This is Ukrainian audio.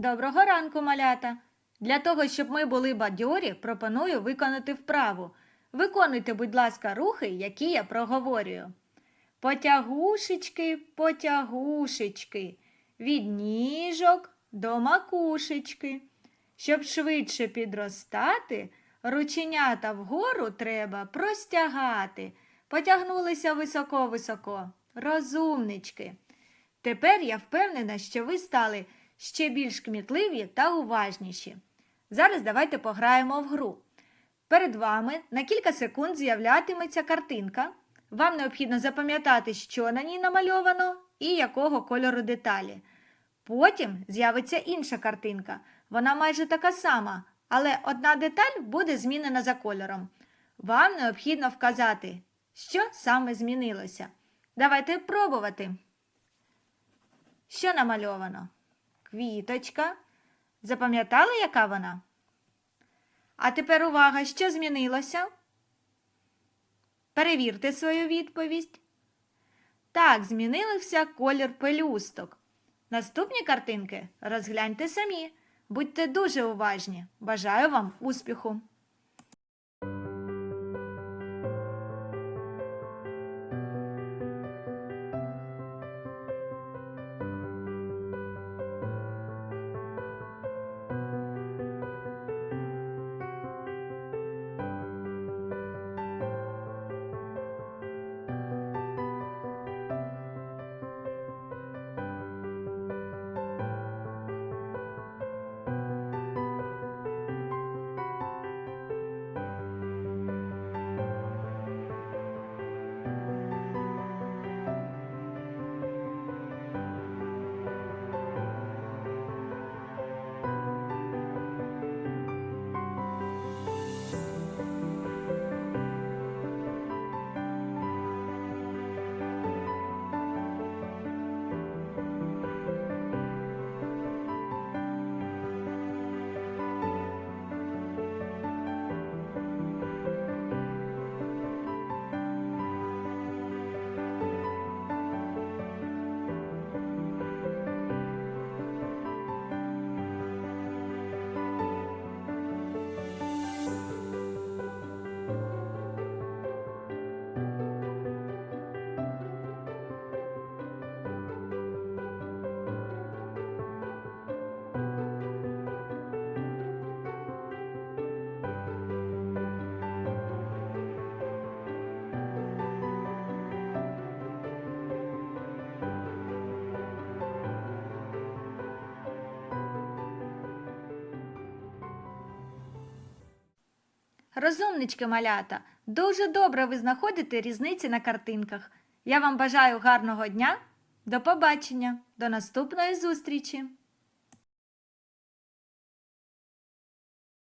Доброго ранку, малята! Для того, щоб ми були бадьорі, пропоную виконати вправу. Виконуйте, будь ласка, рухи, які я проговорюю. Потягушечки, потягушечки, від ніжок до макушечки. Щоб швидше підростати, рученята вгору треба простягати. Потягнулися високо-високо. Розумнички. Тепер я впевнена, що ви стали ще більш кмітливі та уважніші. Зараз давайте пограємо в гру. Перед вами на кілька секунд з'являтиметься картинка. Вам необхідно запам'ятати, що на ній намальовано і якого кольору деталі. Потім з'явиться інша картинка. Вона майже така сама, але одна деталь буде змінена за кольором. Вам необхідно вказати, що саме змінилося. Давайте пробувати. Що намальовано? Квіточка. Запам'ятали, яка вона? А тепер увага, що змінилося? Перевірте свою відповідь. Так, змінився колір пелюсток. Наступні картинки розгляньте самі. Будьте дуже уважні. Бажаю вам успіху! Розумнички малята, дуже добре ви знаходите різниці на картинках. Я вам бажаю гарного дня. До побачення, до наступної зустрічі!